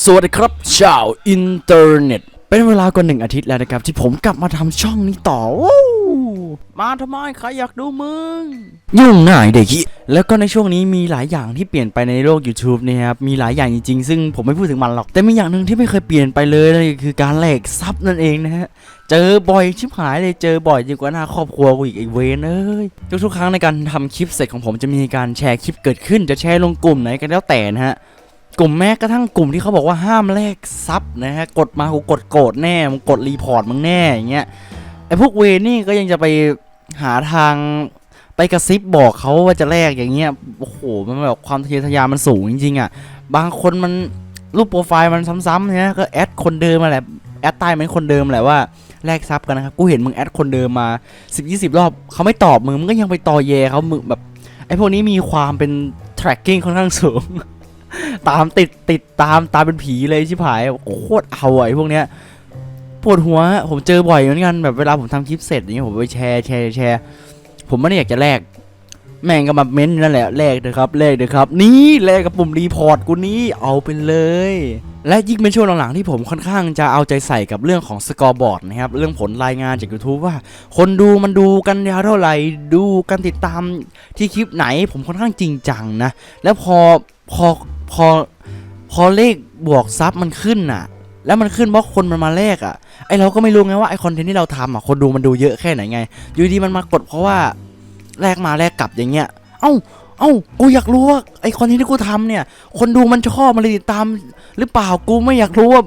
สวัสดีครับชาวอินเทอร์เน็ต เป็นเวลากว่าหนึ่งอาทิตย์แล้วนะครับ ที่ผมกลับมาทำช่องนี้ต่อวู้มาทำไมใครอยากดูมึง ยุ่งหน่ายเด็กแล้วก็ในช่วงนี้มีหลายอย่างที่เปลี่ยนไปในโลก YouTube นะครับ มีหลายอย่างจริงๆ ซึ่งผมไม่พูดถึงมันหรอก แต่มีอย่างหนึ่งที่ไม่เคยเปลี่ยนไปเลยนั่นก็คือการแลกซับนั่นเองนะฮะเจอบ่อยชิบหายเลยเจอบ่อยยิ่งกว่าหน้าครอบครัวกูอีกไอเวนเอ้ยทุกๆครั้งในการทำคลิปเสร็จของผมจะมีการแชร์คลิปเกิดขึ้น จะแชร์ลงกลุ่มไหนก็แล้วแต่นะฮะ กลุ่มแม้กระทั่งกลุ่มที่เขาบอกว่าห้ามแลกซับนะฮะกดมากูกดโกรธแน่มึงกดรีพอร์ตมึงแน่อย่างเงี้ยไอพวกเวนี่ก็ยังจะไปหาทางไปกระซิบบอกเขาว่าจะแลกอย่างเงี้ยโอ้โหมันแบบความทะเยอทะยานมันสูงจริงๆอะบางคนมันรูปโปรไฟล์มันซ้ำๆเนี่ยก็แอดคนเดิมมาแหละแอดใต้มันคนเดิมแหละว่าแลกซับกันนะครับกูเห็นมึงแอดคนเดิมมา 10 20 รอบเขาไม่ตอบมึงมึงก็ยังไปต่อเยเขามึงแบบไอพวกนี้มีความเป็น tracking ค่อนข้างสูง ตามติดติดตามตามเป็นผีเลยชิบหายโคตรเอาไอ้พวกเนี้ยปวดหัว ผมเจอบ่อยเหมือนกันแบบเวลาผมทำคลิปเสร็จอย่างเงี้ยผมไปแชร์แชร์แชร์ผมไม่ได้อยากจะแลกแม่งก็มาเม้นนั่นแหละแลกเลยครับแลกเลยครับ นี่แลกกับปุ่มรีพอร์ตกูนี้เอาไปเลย และยิ่งเป็นช่วงหลังๆที่ผมค่อนข้างจะเอาใจใส่กับเรื่องของสกอร์บอร์ดนะครับ เรื่องผลรายงานจาก YouTube ว่า คนดูมันดูกันยาวเท่าไหร่ ดูกันติดตามที่คลิปไหนผมค่อนข้างจริงจังนะ แล้วพอพอ พอพอเลขบวกซับมันขึ้นน่ะ แล้วมันขึ้นเพราะคนมันมาแลกอะไอเราก็ไม่รู้ไงว่าไอคอนเทนต์ที่เราทำอะคนดูมันดูเยอะแค่ไหนไง อยู่ดีมันมากดเพราะว่าแลกมาแลกกลับอย่างเงี้ย เอ้าเอ้ากูอยากรู้ว่าไอคอนเทนต์ที่กูทำเนี่ย คนดูมันชอบมันเลยติดตาม หรือเปล่ากูไม่อยากรู้ว่า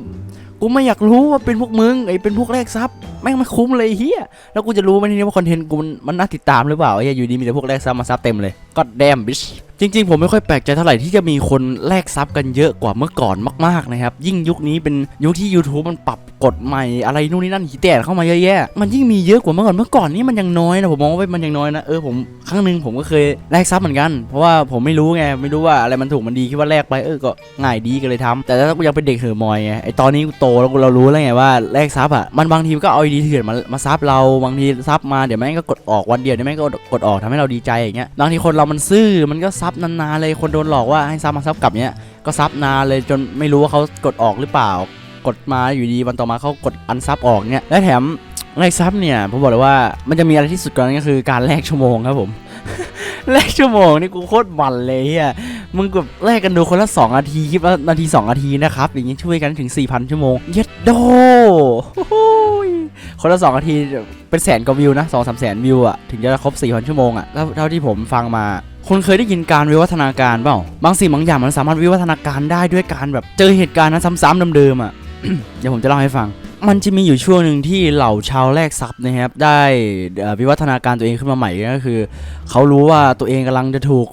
กูไม่อยากรู้ว่าเป็นพวกมึงไอ้เป็นพวกแรกซับแม่งไม่คุ้มเลยเฮียแล้วกูจะรู้ไหมทีนี้ว่าคอนเทนต์กูมันมันน่าติดตามหรือเปล่าไอ้เฮียอยู่ดีมีแต่พวกแรกซับมาซับเต็มเลยก็แดมบิชจริงๆ ผมไม่ค่อยแปลกใจเท่าไหร่ที่จะมีคนแลกซับกันเยอะกว่าเมื่อก่อนมากๆนะครับยิ่งยุคนี้เป็นยุคที่ YouTube มันปรับ กฎใหม่อะไรนู่นนี่นั่นหีแตกเข้ามาเยอะแยะ มันยิ่งมีเยอะกว่าเมื่อก่อนเมื่อก่อนนี่มันยังน้อยนะผมมองว่ามันยังน้อยนะเออผมครั้งหนึ่งผมก็เคยแลกซับเหมือนกัน เพราะว่าผมไม่รู้ไงไม่รู้ว่าอะไรมันถูกมันดีคิดว่าแลกไปเออก็ง่ายดีก็เลยทำแต่ถ้ากูยังเป็นเด็กเหอมอยไงไอตอนนี้กูโตแล้วกูเรารู้แล้วไงว่าแลกซับอะมันบางทีก็เอาดีเถื่อนมามาซับเราบางทีซับมาเดี๋ยวแม่งก็กดออกวันเดียวเดี๋ยวแม่งก็กดออกทำให้เราดีใจอย่างเงี้ยบางทีคนเรามันซื่อมันก็ซับนานๆเลยคนโดนหลอกว่าให้ซับมาซับกลับเนี้ยก็ซับนานเลยจนไม่รู้ว่าเขากดออกหรือเปล่า กดมาอยู่ดีวันต่อมาเขากดอันซับออกเนี่ยและแถมแลกซับเนี่ยผมบอกเลยว่ามันจะมีอะไรที่สุดกว่านั้นก็คือการแลกชั่วโมงครับผมแลกชั่วโมงนี่กูโคตรมันเลยเฮียมึงแบบแลกกันดูคนละ2นาทีคลิปละนาที2นาทีนะครับอย่างงี้ช่วยกันถึง 4,000 ชั่วโมง เย็ดโดโอ้โหยคนละ2นาทีเป็นแสนกว่าวิวนะ2 3แสนวิวอะถึงจะครบ 4,000 ชั่วโมงอะเท่าเท่าที่ผมฟังมาคุณเคยได้ยินการวิวัฒนาการเปล่า บางสิ่งบางอย่างมันสามารถวิวัฒนาการได้ด้วยการแบบเจอเหตุการณ์นั้นซ้ำๆเดิมๆอะ เดี๋ยวผมจะเล่าให้ฟัง มันจะมีอยู่ช่วงหนึ่งที่เหล่าชาวแรกทรัพย์นะครับ ได้วิวัฒนาการตัวเองขึ้นมาใหม่ก็คือ เขารู้ว่าตัวเองกำลังจะถูก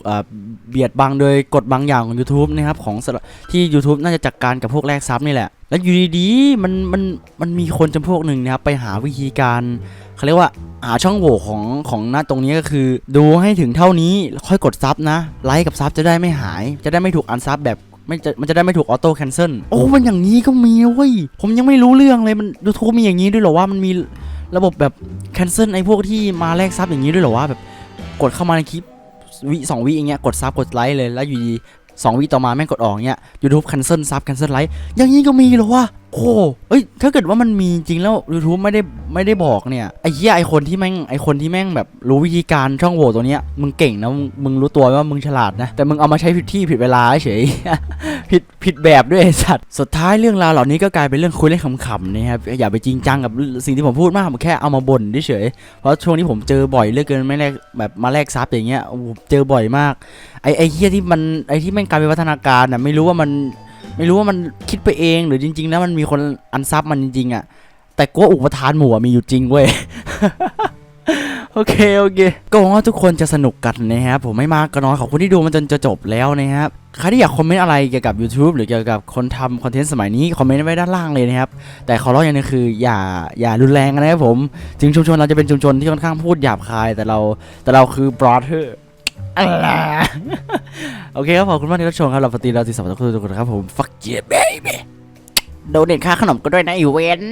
เบียดบังโดยกฎบางอย่างของ YouTube นะครับของที่ YouTube น่าจะจัดการกับพวกแรกทรัพย์นี่แหละ แล้วอยู่ดีๆมันมันมันมีคนจำพวกหนึ่งนะครับไปหาวิธีการเขาเรียกว่าหาช่องโหว่ของของหน้าตรงนี้ก็คือ ดูให้ถึงเท่านี้ค่อยกดซับนะไลค์กับซับจะได้ไม่หาย จะได้ไม่ถูกอันซับแบบ ไม่จะมันจะได้ไม่ถูกออโต้แคนเซิลโอ้มันอย่างนี้ก็มีเว้ยผมยังไม่รู้เรื่องเลยมันยูทูบมีอย่างนี้ด้วยเหรอว่ามันมีระบบแบบแคนเซิลไอ้พวกที่มาแลกซับอย่างนี้ด้วยเหรอว่าแบบกดเข้ามาในคลิปวิสองวิอย่างเงี้ยกดซับกดไลค์เลยแล้วอยู่ดีสองวิต่อมาแม่งกดออกเงี้ยยูทูบแคนเซิลซับแคนเซิลไลค์อย่างนี้ก็มีเหรอวะ โอ้เอ้ย ถ้าเกิดว่ามันมีจริงแล้ว YouTube ไม่ได้ไม่ได้บอกเนี่ย ไอ้เหี้ยไอ้คนที่แม่งไอ้คนที่แม่งแบบรู้วิธีการช่องโหว่ตัวเนี้ย มึงเก่งนะ มึงรู้ตัวว่ามึงฉลาดนะ แต่มึงเอามาใช้ผิดที่ผิดเวลาเฉย ผิดผิดแบบด้วยไอ้สัตว์ สุดท้ายเรื่องราวเหล่านี้ก็กลายเป็นเรื่องคุยเล่นขำๆนะครับ อย่าไปจริงจังกับสิ่งที่ผมพูดมาก ผมแค่เอามาบ่นเฉย เพราะช่วงนี้ผมเจอบ่อยเหลืองเกินไม่แลกแบบมาแลกซับอย่างเงี้ยอ้โหเจอบ่อยมาก ไอ้ไอ้เหี้ยที่มันไอ้ที่แม่งกลายเป็นวัฒนาการน่ะไม่รู้ว่ามัน ไม่รู้ว่ามันคิดไปเองหรือจริง ๆ แล้วมันมีคนอันซับมันจริง ๆ อะ แต่กูว่าอุปทานหมู่มีอยู่จริงเว้ยโอเค โอเค ก็หวังว่าทุกคนจะสนุกกันนะครับผมไม่มากก็น้อยขอบคุณที่ดูมันจนจะจบแล้วนะครับใครที่อยากคอมเมนต์อะไรเกี่ยวกับ YouTube หรือเกี่ยวกับคนทำคอนเทนต์สมัยนี้ คอมเมนต์ไว้ด้านล่างเลยนะครับ แต่ขอร้องอย่างนึงคืออย่าอย่ารุนแรงนะครับผม ถึงชุมชนเราจะเป็นชุมชนที่ค่อนข้างพูดหยาบคาย แต่เราแต่เราคือ brother อะไรโอเคครับขอบคุณมากที่รับชมครับเราปฏิเราติดสมัครทุกคนครับผม fuck yeah baby โดเนทค่าขนมก็ด้วยนะอีเวน